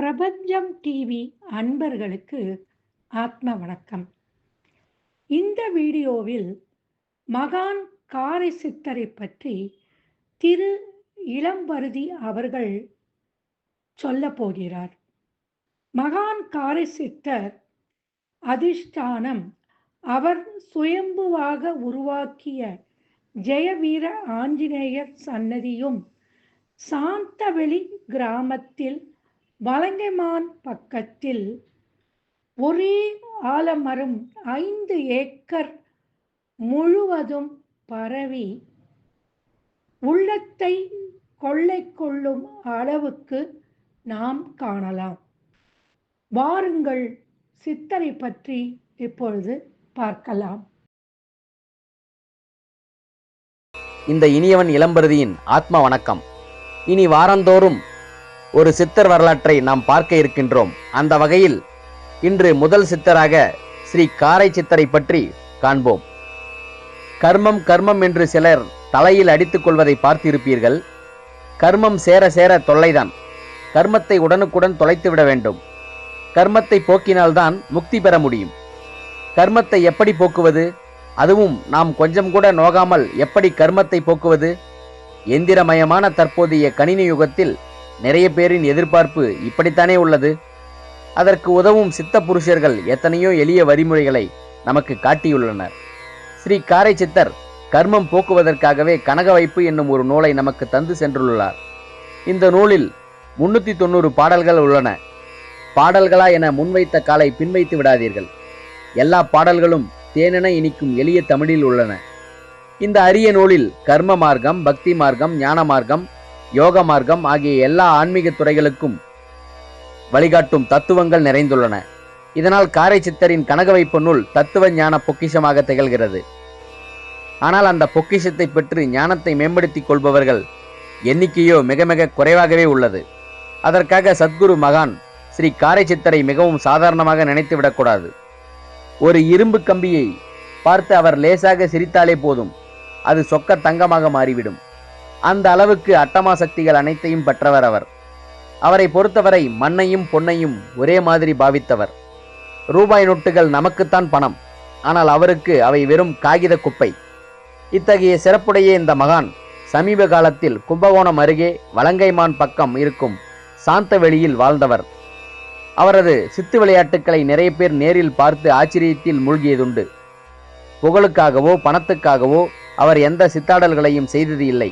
பிரபஞ்சம் டிவி அன்பர்களுக்கு ஆத்ம வணக்கம். இந்த வீடியோவில் மகான் காரை சித்தரை பற்றி திரு இளம்பருதி அவர்கள் சொல்ல போகிறார். மகான் காரை சித்தர் அதிஷ்டானம் அவர் சுயம்புவாக உருவாக்கிய ஜெயவீர ஆஞ்சநேயர் சன்னதியும் சாந்தவெளி கிராமத்தில் வலங்கைமான் பக்கத்தில் ஒரே ஆலமரம் ஐந்து ஏக்கர் முழுவதும் பரவி உள்ளத்தை கொள்ளை கொள்ளும் அளவுக்கு நாம் காணலாம். வாருங்கள் சித்தரை பற்றி இப்பொழுது பார்க்கலாம். இந்த இனியவன் இளம்பருதியின் ஆத்ம வணக்கம். இனி வாரந்தோறும் ஒரு சித்தர் வரலாற்றை நாம் பார்க்க இருக்கின்றோம். அந்த வகையில் இன்று முதல் சித்தராக ஸ்ரீ காரை சித்தரை பற்றி காண்போம். கர்மம் கர்மம் என்று சிலர் தலையில் அடித்துக் கொள்வதை பார்த்திருப்பீர்கள். கர்மம் சேர சேர தொல்லைதான். கர்மத்தை உடனுக்குடன் தொலைத்துவிட வேண்டும். கர்மத்தை போக்கினால்தான் முக்தி பெற முடியும். கர்மத்தை எப்படி போக்குவது? அதுவும் நாம் கொஞ்சம் கூட நோகாமல் எப்படி கர்மத்தை போக்குவது? எந்திரமயமான தற்போதைய கணினி யுகத்தில் நிறைய பேரின் எதிர்பார்ப்பு இப்படித்தானே உள்ளது? அதற்கு உதவும் சித்த புருஷர்கள் எத்தனையோ எளிய வரிமுறைகளை நமக்கு காட்டியுள்ளனர். ஸ்ரீ காரை சித்தர் கர்மம் போக்குவதற்காகவே கனக வைப்பு என்னும் ஒரு நூலை நமக்கு தந்து சென்றுள்ளார். இந்த நூலில் முன்னூத்தி தொண்ணூறு பாடல்கள் உள்ளன. பாடல்களா என முன்வைத்த காலை பின்வைத்து விடாதீர்கள். எல்லா பாடல்களும் தேனென இனிக்கும் எளிய தமிழில் உள்ளன. இந்த அரிய நூலில் கர்ம மார்க்கம் பக்தி மார்க்கம் ஞான மார்க்கம் யோக மார்க்கம் ஆகிய எல்லா ஆன்மீக துறைகளுக்கும் வழிகாட்டும் தத்துவங்கள் நிறைந்துள்ளன. இதனால் காரை சித்தரின் கனக வைப்பு நூல் தத்துவ ஞான பொக்கிஷமாக திகழ்கிறது. ஆனால் அந்த பொக்கிஷத்தை பெற்று ஞானத்தை மேம்படுத்திக் கொள்பவர்கள் எண்ணிக்கையோ மிக மிக குறைவாகவே உள்ளது. அதற்காக சத்குரு மகான் ஸ்ரீ காரை சித்தரை மிகவும் சாதாரணமாக நினைத்து விடக்கூடாது. ஒரு இரும்பு கம்பியை பார்த்து அவர் லேசாக சிரித்தாலே போதும். அது சொக்க தங்கமாக மாறிவிடும். அந்த அளவுக்கு அட்டமா சக்திகள் அனைத்தையும் பெற்றவர் அவர். அவரை பொறுத்தவரை மண்ணையும் பொன்னையும் ஒரே மாதிரி பாவித்தவர். ரூபாய் நோட்டுகள் நமக்குத்தான் பணம். ஆனால் அவருக்கு அவை வெறும் காகித குப்பை. இத்தகைய சிறப்புடைய இந்த மகான் சமீப காலத்தில் கும்பகோணம் அருகே வலங்கைமான் பக்கம் இருக்கும் சாந்தவெளியில் வாழ்ந்தவர். அவரது சித்து விளையாட்டுக்களை நிறைய பேர் நேரில் பார்த்து ஆச்சரியத்தில் மூழ்கியதுண்டு. புகழுக்காகவோ பணத்துக்காகவோ அவர் எந்த சித்தாடல்களையும் செய்தது இல்லை.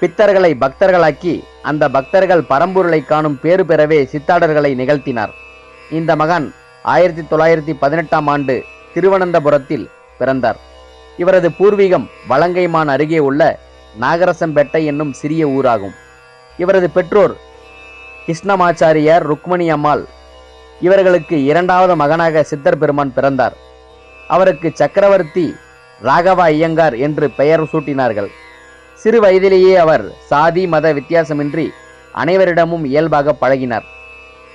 பித்தர்களை பக்தர்களாக்கி அந்த பக்தர்கள் பரம்பொருளை காணும் பேறு பெறவே சித்தாடர்களை நிகழ்த்தினார். இந்த மகான் ஆயிரத்தி தொள்ளாயிரத்தி பதினெட்டாம் ஆண்டு திருவனந்தபுரத்தில் பிறந்தார். இவரது பூர்வீகம் வலங்கைமான் அருகே உள்ள நாகரசம்பேட்டை என்னும் சிறிய ஊராகும். இவரது பெற்றோர் கிருஷ்ணமாச்சாரியார் ருக்மணி அம்மாள். இவர்களுக்கு இரண்டாவது மகனாக சித்தர் பெருமான் பிறந்தார். அவருக்கு சக்கரவர்த்தி ராகவா ஐயங்கார் என்று பெயர் சூட்டினார்கள். சிறு வயதிலேயே அவர் சாதி மத வித்தியாசமின்றி அனைவரிடமும் இயல்பாக பழகினார்.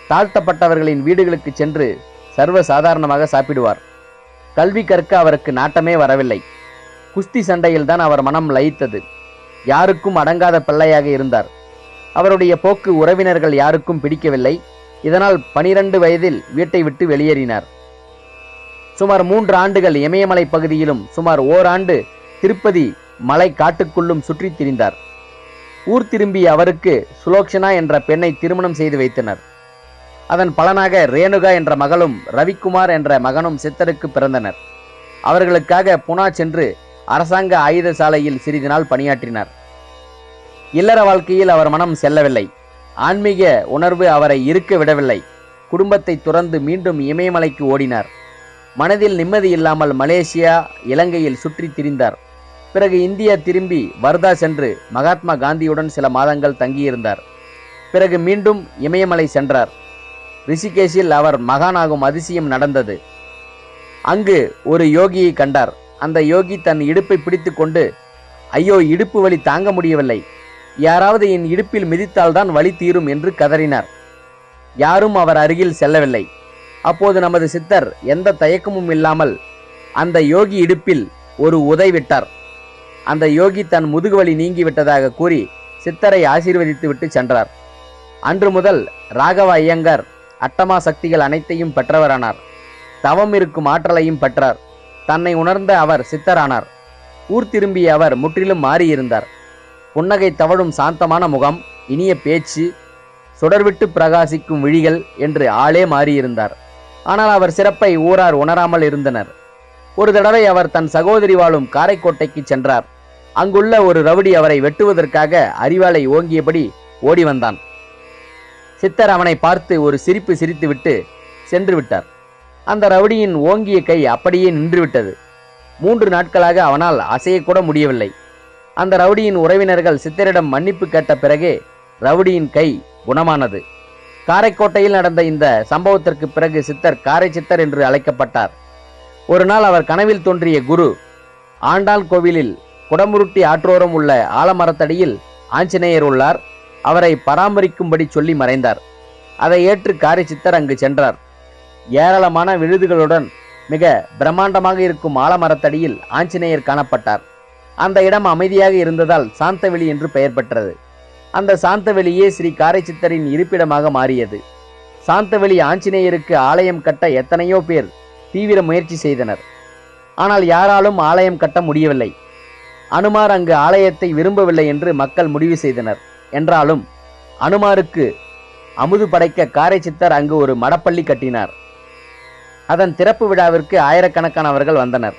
தாழ்த்தப்பட்டவர்களின் வீடுகளுக்கு சென்று சர்வ சாதாரணமாக சாப்பிடுவார். கல்வி கற்க அவருக்கு நாட்டமே வரவில்லை. குஸ்தி சண்டையில்தான் அவர் மனம் லயித்தது. யாருக்கும் அடங்காத பிள்ளையாக இருந்தார். அவருடைய போக்கு உறவினர்கள் யாருக்கும் பிடிக்கவில்லை. இதனால் பனிரெண்டு வயதில் வீட்டை விட்டு வெளியேறினார். சுமார் மூன்று ஆண்டுகள் இமயமலை பகுதியிலும் சுமார் ஓராண்டு திருப்பதி மலை காட்டுக்குள்ளும் சுற்றித் திரிந்தார். ஊர் திரும்பிய அவருக்கு சுலோக்ஷனா என்ற பெண்ணை திருமணம் செய்து வைத்தனர். அதன் பலனாக ரேணுகா என்ற மகளும் ரவிக்குமார் என்ற மகனும் சித்தருக்கு பிறந்தனர். அவர்களுக்காக புனா சென்று அரசாங்க ஆயுத சாலையில் சிறிது நாள் பணியாற்றினார். இல்லற வாழ்க்கையில் அவர் மனம் செல்லவில்லை. ஆன்மீக உணர்வு அவரை இருக்க விடவில்லை. குடும்பத்தை துறந்து மீண்டும் இமயமலைக்கு ஓடினார். மனதில் நிம்மதி இல்லாமல் மலேசியா இலங்கையில் சுற்றி திரிந்தார். பிறகு இந்தியா திரும்பி வர்தா சென்று மகாத்மா காந்தியுடன் சில மாதங்கள் தங்கியிருந்தார். பிறகு மீண்டும் இமயமலை சென்றார். ரிஷிகேஷில் அவர் மகானாகும் அதிசயம் நடந்தது. அங்கு ஒரு யோகியை கண்டார். அந்த யோகி தன் இடுப்பை பிடித்துக்கொண்டு ஐயோ இடுப்பு வலி தாங்க முடியவில்லை. யாராவது என் இடுப்பில் மிதித்தால்தான் வலி தீரும் என்று கதறினார். யாரும் அவர் அருகில் செல்லவில்லை. அப்போது நமது சித்தர் எந்த தயக்கமும் இல்லாமல் அந்த யோகி இடுப்பில் ஒரு உதை விட்டார். அந்த யோகி தன் முதுகுவலி நீங்கிவிட்டதாக கூறி சித்தரை ஆசீர்வதித்து விட்டு சென்றார். அன்று முதல் ராகவ ஐயங்கர் அட்டமா சக்திகள் அனைத்தையும் பெற்றவரானார். தவம் இருக்கும் ஆற்றலையும் பெற்றார். தன்னை உணர்ந்த அவர் சித்தரானார். ஊர் திரும்பிய அவர் முற்றிலும் மாறியிருந்தார். புன்னகை தவழும் சாந்தமான முகம் இனிய பேச்சு சுடர்விட்டு பிரகாசிக்கும் விழிகள் என்று ஆளே மாறியிருந்தார். ஆனால் அவர் சிறப்பை ஊரார் உணராமல் இருந்தனர். ஒரு தடவை அவர் தன் சகோதரி வாழும் காரைக்கோட்டைக்கு சென்றார். அங்குள்ள ஒரு ரவுடி அவரை வெட்டுவதற்காக அறிவாளை ஓங்கியபடி ஓடி வந்தான். சித்தர் அவனை பார்த்து ஒரு சிரிப்பு சிரித்துவிட்டு சென்று விட்டார். அந்த ரவுடியின் ஓங்கிய கை அப்படியே நின்றுவிட்டது. மூன்று நாட்களாக அவனால் அசையக்கூட முடியவில்லை. அந்த ரவுடியின் உறவினர்கள் சித்தரிடம் மன்னிப்பு கேட்ட பிறகே ரவுடியின் கை குணமானது. காரைக்கோட்டையில் நடந்த இந்த சம்பவத்திற்கு பிறகு சித்தர் காரை சித்தர் என்று அழைக்கப்பட்டார். ஒரு நாள் அவர் கனவில் தோன்றிய குரு ஆண்டாள் கோவிலில் குடமுருட்டி ஆற்றோரம் உள்ள ஆலமரத்தடியில் ஆஞ்சநேயர் உள்ளார். அவரை பராமரிக்கும்படி சொல்லி மறைந்தார். அதை ஏற்று காரை சித்தர் அங்கு சென்றார். ஏராளமான விழுதுகளுடன் மிக பிரம்மாண்டமாக இருக்கும் ஆலமரத்தடியில் ஆஞ்சநேயர் காணப்பட்டார். அந்த இடம் அமைதியாக இருந்ததால் சாந்தவெளி என்று பெயர் பெற்றது. அந்த சாந்தவெளியே ஸ்ரீ காரைச்சித்தரின் இருப்பிடமாக மாறியது. சாந்தவெளி ஆஞ்சநேயருக்கு ஆலயம் கட்ட எத்தனையோ பேர் தீவிர முயற்சி செய்தனர். ஆனால் யாராலும் ஆலயம் கட்ட முடியவில்லை. அனுமார் அங்கு ஆலயத்தை விரும்பவில்லை என்று மக்கள் முடிவு செய்தனர். என்றாலும் அனுமாருக்கு அமுது படைக்க காரைச்சித்தர் அங்கு ஒரு மடப்பள்ளி கட்டினார். அதன் திறப்பு விழாவிற்கு ஆயிரக்கணக்கானவர்கள் வந்தனர்.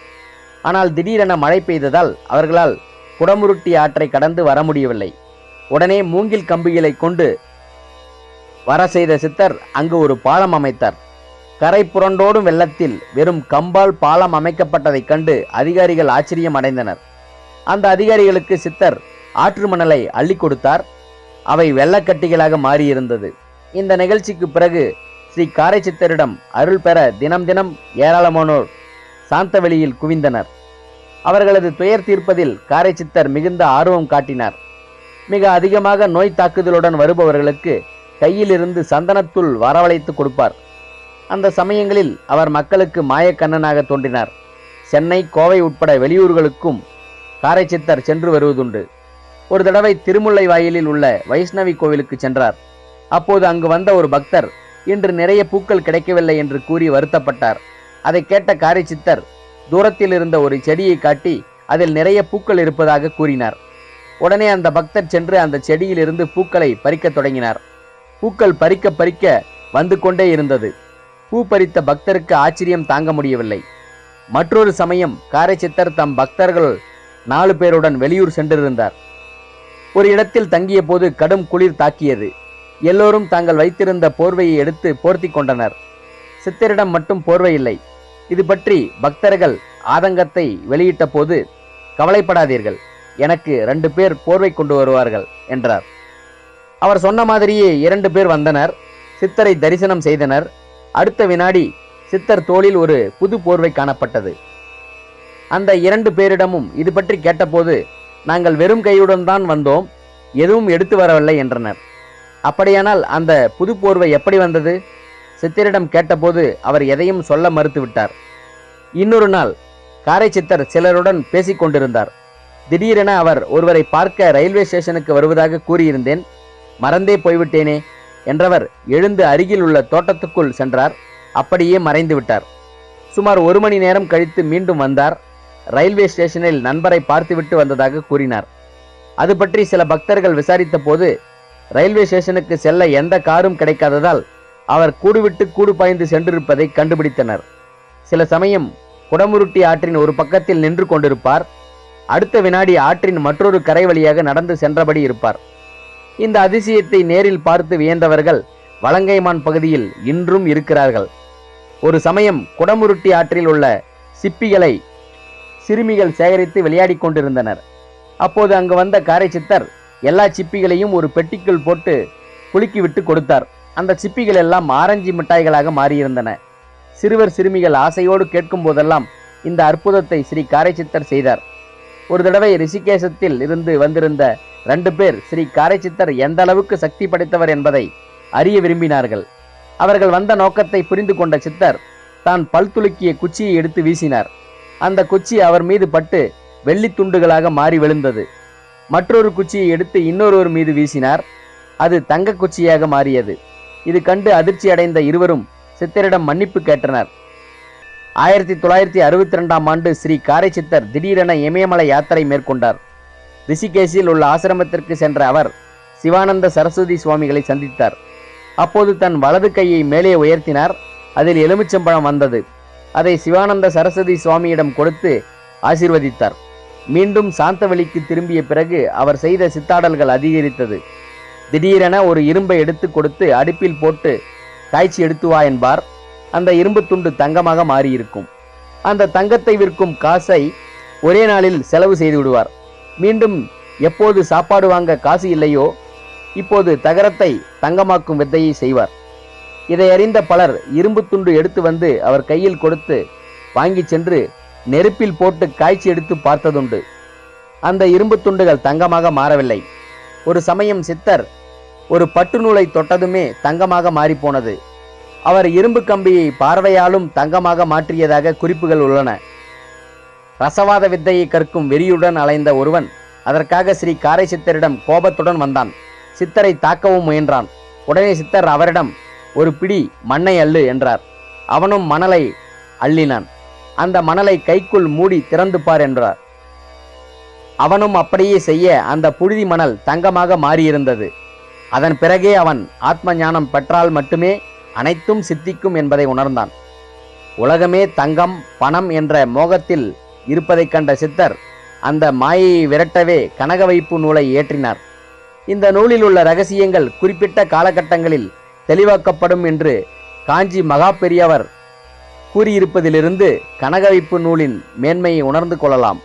ஆனால் திடீரென மழை பெய்ததால் அவர்களால் குடமுருட்டி ஆற்றை கடந்து வர முடியவில்லை. உடனே மூங்கில் கம்பிகளை கொண்டு வர செய்த சித்தர் அங்கு ஒரு பாலம் அமைத்தார். கரை புரண்டோடும் வெள்ளத்தில் வெறும் கம்பால் பாலம் அமைக்கப்பட்டதைக் கண்டு அதிகாரிகள் ஆச்சரியம் அடைந்தனர். அந்த அதிகாரிகளுக்கு சித்தர் ஆற்று மணலை அள்ளி கொடுத்தார். அவை வெள்ளக்கட்டிகளாக மாறியிருந்தது. இந்த நிகழ்ச்சிக்கு பிறகு ஸ்ரீ காரை சித்தரிடம் அருள் பெற தினம் தினம் ஏராளமானோர் சாந்தவெளியில் குவிந்தனர். அவர்களது துயர் தீர்ப்பதில் காரை சித்தர் மிகுந்த ஆர்வம் காட்டினார். மிக அதிகமாக நோய் தாக்குதலுடன் வருபவர்களுக்கு கையிலிருந்து சந்தனத்துள் வரவழைத்து கொடுப்பார். அந்த சமயங்களில் அவர் மக்களுக்கு மாயக்கண்ணனாக தோன்றினார். சென்னை கோவை உட்பட வெளியூர்களுக்கும் காரைச்சித்தர் சென்று வருவதுண்டு. ஒரு தடவை திருமுல்லை வாயிலில் உள்ள வைஷ்ணவி கோவிலுக்கு சென்றார். அப்போது அங்கு வந்த ஒரு பக்தர் இன்று நிறைய பூக்கள் கிடைக்கவில்லை என்று கூறி வருத்தப்பட்டார். அதை கேட்ட காரைச்சித்தர் தூரத்தில் இருந்த ஒரு செடியை காட்டி அதில் நிறைய பூக்கள் இருப்பதாக கூறினார். உடனே அந்த பக்தர் சென்று அந்த செடியிலிருந்து பூக்களை பறிக்கத் தொடங்கினார். பூக்கள் பறிக்க பறிக்க வந்து கொண்டே இருந்தது. பூ பறித்த பக்தருக்கு ஆச்சரியம் தாங்க முடியவில்லை. மற்றொரு சமயம் காரைச்சித்தர் தம் பக்தர்கள் நாலு பேருடன் வெளியூர் சென்றிருந்தார். ஒரு இடத்தில் தங்கிய போது கடும் குளிர் தாக்கியது. எல்லோரும் தாங்கள் வைத்திருந்த போர்வையை எடுத்து போர்த்தி கொண்டனர். சித்தரிடம் மட்டும் போர்வை இல்லை. இது பற்றி பக்தர்கள் ஆதங்கத்தை வெளியிட்ட போது கவலைப்படாதீர்கள். எனக்கு ரெண்டு பேர் போர்வை கொண்டு வருவார்கள் என்றார். அவர் சொன்ன மாதிரியே இரண்டு பேர் வந்தனர். சித்தரை தரிசனம் செய்தனர். அடுத்த வினாடி சித்தர் தோளில் ஒரு புது போர்வை காணப்பட்டது. அந்த இரண்டு பேரிடமும் இது பற்றி கேட்டபோது நாங்கள் வெறும் கையுடன் தான் வந்தோம் எதுவும் எடுத்து வரவில்லை என்றனர். அப்படியானால் அந்த புது போர்வை எப்படி வந்தது? சித்தரிடம் கேட்டபோது அவர் எதையும் சொல்ல மறுத்துவிட்டார். இன்னொரு நாள் காரை சித்தர் சிலருடன் பேசிக் கொண்டிருந்தார். திடீரென அவர் ஒருவரை பார்க்க ரயில்வே ஸ்டேஷனுக்கு வருவதாக கூறியிருந்தேன். மறந்தே போய்விட்டேனே என்றவர் எழுந்து அருகில் உள்ள தோட்டத்துக்குள் சென்றார். அப்படியே மறைந்து விட்டார் சுமார் ஒரு மணி நேரம் கழித்து மீண்டும் வந்தார். ரயில்வே ஸ்டேஷனில் நண்பரை பார்த்துவிட்டு வந்ததாக கூறினார். அது பற்றி சில பக்தர்கள் விசாரித்த போது ரயில்வே ஸ்டேஷனுக்கு செல்ல எந்த காரும் கிடைக்காததால் அவர் கூடுவிட்டு கூடு பாய்ந்து சென்றிருப்பதை கண்டுபிடித்தனர். சில சமயம் குடமுருட்டி ஆற்றின் ஒரு பக்கத்தில் நின்று கொண்டிருப்பார். அடுத்த வினாடி ஆற்றின் மற்றொரு கரை வழியாக நடந்து சென்றபடி இருப்பார். இந்த அதிசயத்தை நேரில் பார்த்து வியந்தவர்கள் வலங்கைமான் பகுதியில் இன்றும் இருக்கிறார்கள். ஒரு சமயம் குடமுருட்டி ஆற்றில் உள்ள சிப்பிகளை சிறுமிகள் சேகரித்து விளையாடிக் கொண்டிருந்தனர். அப்போது அங்கு வந்த காரை சித்தர் எல்லா சிப்பிகளையும் ஒரு பெட்டிக்குள் போட்டு குலுக்கி விட்டு கொடுத்தார். அந்த சிப்பிகள் எல்லாம் ஆரஞ்சு மிட்டாய்களாக மாறியிருந்தன. சிறுவர் சிறுமிகள் ஆசையோடு கேட்கும் போதெல்லாம் இந்த அற்புதத்தை ஸ்ரீ காரைச்சித்தர் செய்தார். ஒரு தடவை ரிஷிகேசத்தில் இருந்து வந்திருந்த ரெண்டு பேர் ஸ்ரீ காரைச்சித்தர் எந்த அளவுக்கு சக்தி படைத்தவர் என்பதை அறிய விரும்பினார்கள். அவர்கள் வந்த நோக்கத்தை புரிந்து கொண்ட சித்தர் தான் பல் துலுக்கிய குச்சியை எடுத்து வீசினார். அந்த குச்சி அவர் மீது பட்டு வெள்ளி துண்டுகளாக மாறி விழுந்தது. மற்றொரு குச்சியை எடுத்து இன்னொருவர் மீது வீசினார். அது தங்க குச்சியாக மாறியது. இது கண்டு அதிர்ச்சி அடைந்த இருவரும் சித்தரிடம் மன்னிப்பு கேட்டனர். ஆயிரத்தி தொள்ளாயிரத்தி அறுபத்தி ரெண்டாம் ஆண்டு ஸ்ரீ காரை சித்தர் திடீரென இமயமலை யாத்திரை மேற்கொண்டார். ரிஷிகேஷில் உள்ள ஆசிரமத்திற்கு சென்ற அவர் சிவானந்த சரஸ்வதி சுவாமிகளை சந்தித்தார். அப்போது தன் வலது கையை மேலே உயர்த்தினார். அதில் எலுமிச்சம்பழம் வந்தது. அதை சிவானந்த சரஸ்வதி சுவாமியிடம் கொடுத்து ஆசீர்வதித்தார். மீண்டும் சாந்தவெளிக்கு திரும்பிய பிறகு அவர் செய்த சித்தாடல்கள் அதிகரித்தது. திடீரென ஒரு இரும்பை எடுத்து கொடுத்து அடுப்பில் போட்டு காய்ச்சி எடுத்து வா என்பார். அந்த இரும்பு துண்டு தங்கமாக மாறியிருக்கும். அந்த தங்கத்தை விற்கும் காசை ஒரே நாளில் செலவு செய்து விடுவார். மீண்டும் எப்போது சாப்பாடு வாங்க காசு இல்லையோ? இப்போது தகரத்தை தங்கமாக்கும் வித்தையை செய்வார். இதை அறிந்த பலர் இரும்பு துண்டு எடுத்து வந்து அவர் கையில் கொடுத்து வாங்கி சென்று நெருப்பில் போட்டு காய்ச்சி எடுத்து பார்த்ததுண்டு. அந்த இரும்பு துண்டுகள் தங்கமாக மாறவில்லை. ஒரு சமயம் சித்தர் ஒரு பட்டு நூலை தொட்டதுமே தங்கமாக மாறிப்போனது. அவர் இரும்பு கம்பியை பார்வையாலும் தங்கமாக மாற்றியதாக குறிப்புகள் உள்ளன. ரசவாத வித்தையை கற்கும் வெறியுடன் அலைந்த ஒருவன் அதற்காக ஸ்ரீ காரை சித்தரிடம் கோபத்துடன் வந்தான். சித்தரை தாக்கவும் முயன்றான். உடனே சித்தர் அவரிடம் ஒரு பிடி மண்ணை அள்ளு என்றார். அவனும் மணலை அள்ளினான். அந்த மணலை கைக்குள் மூடி திறந்து பார் என்றார். அவனும் அப்படியே செய்ய அந்த புழுதி மணல் தங்கமாக மாறியிருந்தது. அதன் பிறகே அவன் ஆத்ம ஞானம் பெற்றால் மட்டுமே அனைத்தும் சித்திக்கும் என்பதை உணர்ந்தான். உலகமே தங்கம் பணம் என்ற மோகத்தில் இருப்பதைக் கண்ட சித்தர் அந்த மாயையை விரட்டவே கனக வைப்பு நூலை ஏற்றினார். இந்த நூலில் உள்ள ரகசியங்கள் குறிப்பிட்ட காலகட்டங்களில் தெளிவாக்கப்படும் என்று காஞ்சி மகா பெரியவர் கூறியிருப்பதிலிருந்து கனக வைப்பு நூலின் மேன்மையை உணர்ந்து கொள்ளலாம்.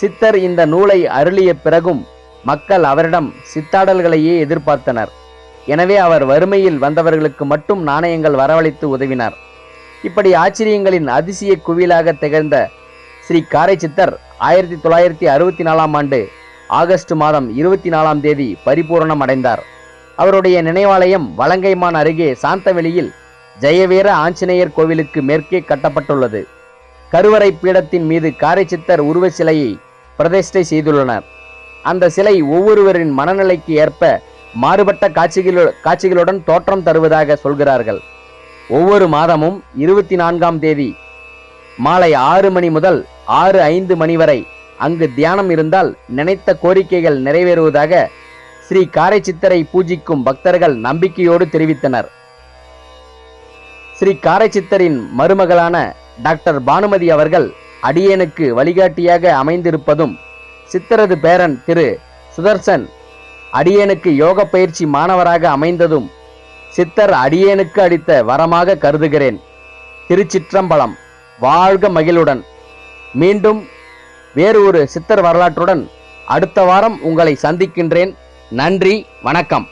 சித்தர் இந்த நூலை அருளிய பிறகும் மக்கள் அவரிடம் சித்தாடல்களையே எதிர்பார்த்தனர். எனவே அவர் வறுமையில் வந்தவர்களுக்கு மட்டும் நாணயங்கள் வரவழைத்து உதவினார். இப்படி ஆச்சரியங்களின் அதிசய குவியலாக திகழ்ந்த ஸ்ரீ காரை சித்தர் ஆயிரத்தி தொள்ளாயிரத்தி அறுபத்தி நாலாம் ஆண்டு ஆகஸ்ட் மாதம் இருபத்தி நாலாம் தேதி பரிபூரணம் அடைந்தார். அவருடைய நினைவாலயம் வலங்கைமான் அருகே சாந்தவெளியில் ஜெயவீர ஆஞ்சநேயர் கோவிலுக்கு மேற்கே கட்டப்பட்டுள்ளது. கருவறை பீடத்தின் மீது காரை சித்தர் சிலையை பிரதிஷ்டை செய்துள்ளனர். அந்த சிலை ஒவ்வொருவரின் மனநிலைக்கு ஏற்ப மாறுபட்ட காட்சிகளு காட்சிகளுடன் தோற்றம் தருவதாக சொல்கிறார்கள். ஒவ்வொரு மாதமும் இருபத்தி நான்காம் தேதி மாலை ஆறு மணி முதல் ஆறு ஐந்து மணி வரை அங்கு தியானம் இருந்தால் நினைத்த கோரிக்கைகள் நிறைவேறுவதாக ஸ்ரீ காரை சித்தரை பூஜிக்கும் பக்தர்கள் நம்பிக்கையோடு தெரிவித்தனர். ஸ்ரீ காரை சித்தரின் மருமகளான டாக்டர் பானுமதி அவர்கள் அடியேனுக்கு வழிகாட்டியாக அமைந்திருப்பதும் சித்தரது பேரன் திரு சுதர்சன் அடியேனுக்கு யோக பயிற்சி மாணவராக அமைந்ததும் சித்தர் அடியேனுக்கு அளித்த வரமாக கருதுகிறேன். திருச்சிற்றம்பலம் வாழ்க மகிழுடன். மீண்டும் வேறு ஒரு சித்தர் வரலாற்றுடன் அடுத்த வாரம் உங்களை சந்திக்கின்றேன். நன்றி வணக்கம்.